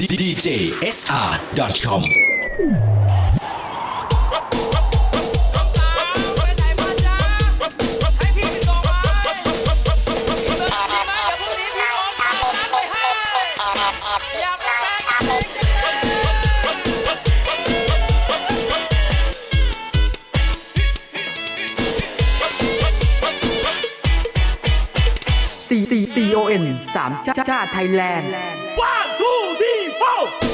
djsr.com 4 4 C O N 3ชาติชาติไทยแลนด์ One, two, three, four.